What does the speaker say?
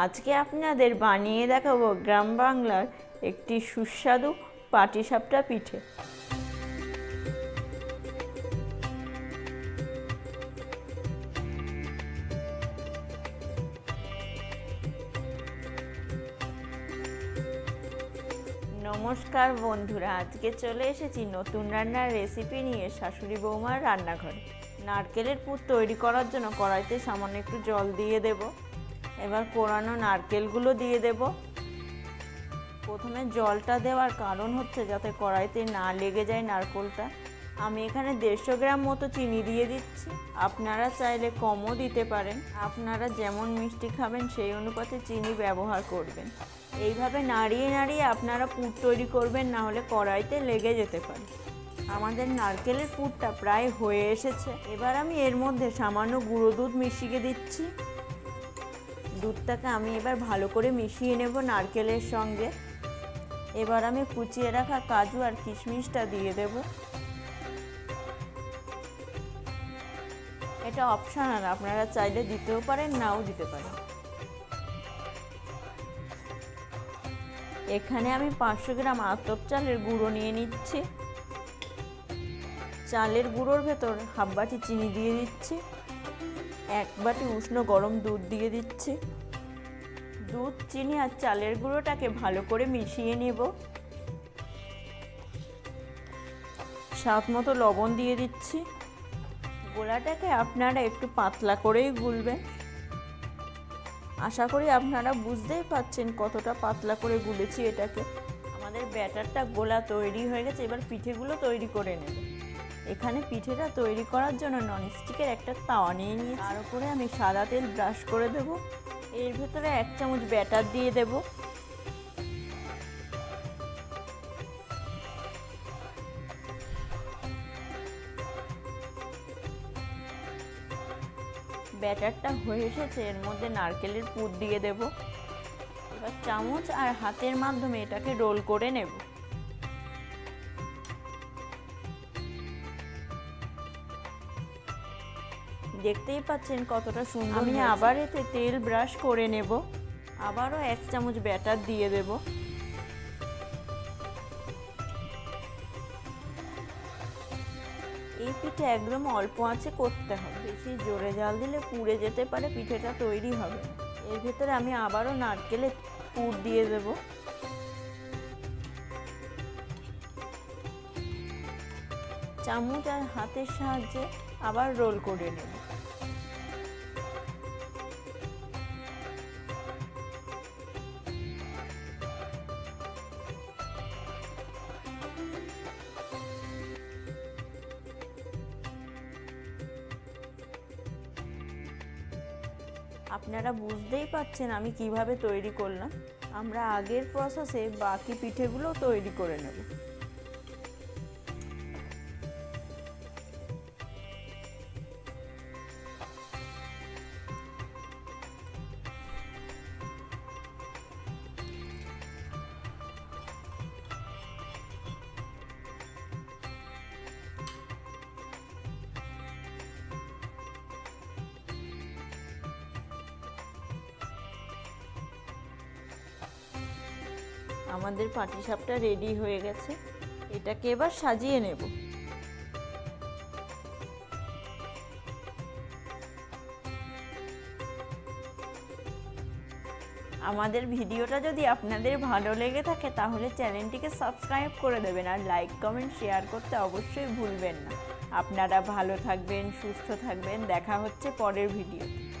আজকে আপনাদের বানিয়ে দেখাবো গ্রাম বাংলার একটি সুস্বাদু পাটিসাপটা পিঠে। নমস্কার বন্ধুরা, আজকে চলে এসেছি নতুন রান্নার রেসিপি নিয়ে শাশুড়ি বৌমার রান্নাঘরে। নারকেলের পুর তৈরি করার জন্য কড়াইতে সামান্য একটু জল দিয়ে দেব। এবার কোরানো নারকেলগুলো দিয়ে দেব। প্রথমে জলটা দেওয়ার কারণ হচ্ছে যাতে কড়াইতে না লেগে যায় নারকেলটা। আমি এখানে দেড়শো গ্রাম মতো চিনি দিয়ে দিচ্ছি। আপনারা চাইলে কমও দিতে পারেন। আপনারা যেমন মিষ্টি খাবেন, সেই অনুপাতে চিনি ব্যবহার করবেন। এইভাবে নাড়িয়ে নাড়িয়ে আপনারা পুর তৈরি করবেন, না হলে কড়াইতে লেগে যেতে পারে। আমাদের নারকেলের পুরটা প্রায় হয়ে এসেছে। এবার আমি এর মধ্যে সামান্য গুঁড়ো দুধ মিশিয়ে দিচ্ছি। দুধটাকে আমি এবার ভালো করে মিশিয়ে নেব নারকেলের সঙ্গে। এবার আমি কুচিয়ে রাখা কাজু আর কিশমিশটা দিয়ে দেব। এটা অপশনাল, আপনারা চাইলে দিতেও পারেন, নাও দিতে পারেন। এখানে আমি পাঁচশো গ্রাম আতপ চালের গুঁড়ো নিয়ে নিচ্ছি। চালের গুঁড়োর ভেতর হাফ বাটি চিনি দিয়ে দিচ্ছি। এক বাটি উষ্ণ গরম দুধ দিয়ে দিচ্ছি। দুধ, চিনি আর চালের গুঁড়োটাকে ভালো করে মিশিয়ে নেব। স্বাদ মতো লবণ দিয়ে দিচ্ছি। গোলাটাকে আপনারা একটু পাতলা করেই গুলবেন। আশা করি আপনারা বুঝতেই পাচ্ছেন কতটা পাতলা করে গুলেছি এটাকে। আমাদের ব্যাটারটা গোলা তৈরি হয়ে গেছে, এবার পিঠেগুলো তৈরি করে নেব। এখানে পিঠেটা তৈরি করার জন্য ননস্টিকের একটা তাওয়া নিয়ে নিয়ে তার উপরে আমি সাদা তেল ব্রাশ করে দেব। এর ভেতরে এক চামচ ব্যাটার দিয়ে দেব। ব্যাটারটা হয়ে এসেছে, এর মধ্যে নারকেলের পুর দিয়ে দেব। এবার চামচ আর হাতের মাধ্যমে এটাকে রোল করে নেব। পাচ্ছেন কতটা সুন্দর আমি আবার এতে তেল ব্রাশ করে নেব। আবারও এক চামচ ব্যাটার দিয়ে দেব। এই পিঠে একদম অল্প আঁচে করতে হবে। বেশি জোরে জাল দিলে পুড়ে যেতে পারে পিঠেটা তৈরি হবে এর ভেতরে আমি আবারও নারকেলের পুর দিয়ে দেব। চামচ আর হাতের সাহায্যে আবার রোল করে নেব আপনারা বুঝতেই পাচ্ছেন আমি কীভাবে তৈরি করলাম। আমরা আগের প্রসেসে বাকি পিঠেগুলো তৈরি করে নেব। আমাদের পাটিসাপটা রেডি হয়ে গেছে। এটাকে এবার সাজিয়ে নেব। আমাদের ভিডিওটা যদি আপনাদের ভালো লেগে থাকে, তাহলে চ্যানেলটিকে সাবস্ক্রাইব করে দেবেন আর লাইক, কমেন্ট, শেয়ার করতে অবশ্যই ভুলবেন না। আপনারা ভালো থাকবেন, সুস্থ থাকবেন। দেখা হচ্ছে পরের ভিডিওতে।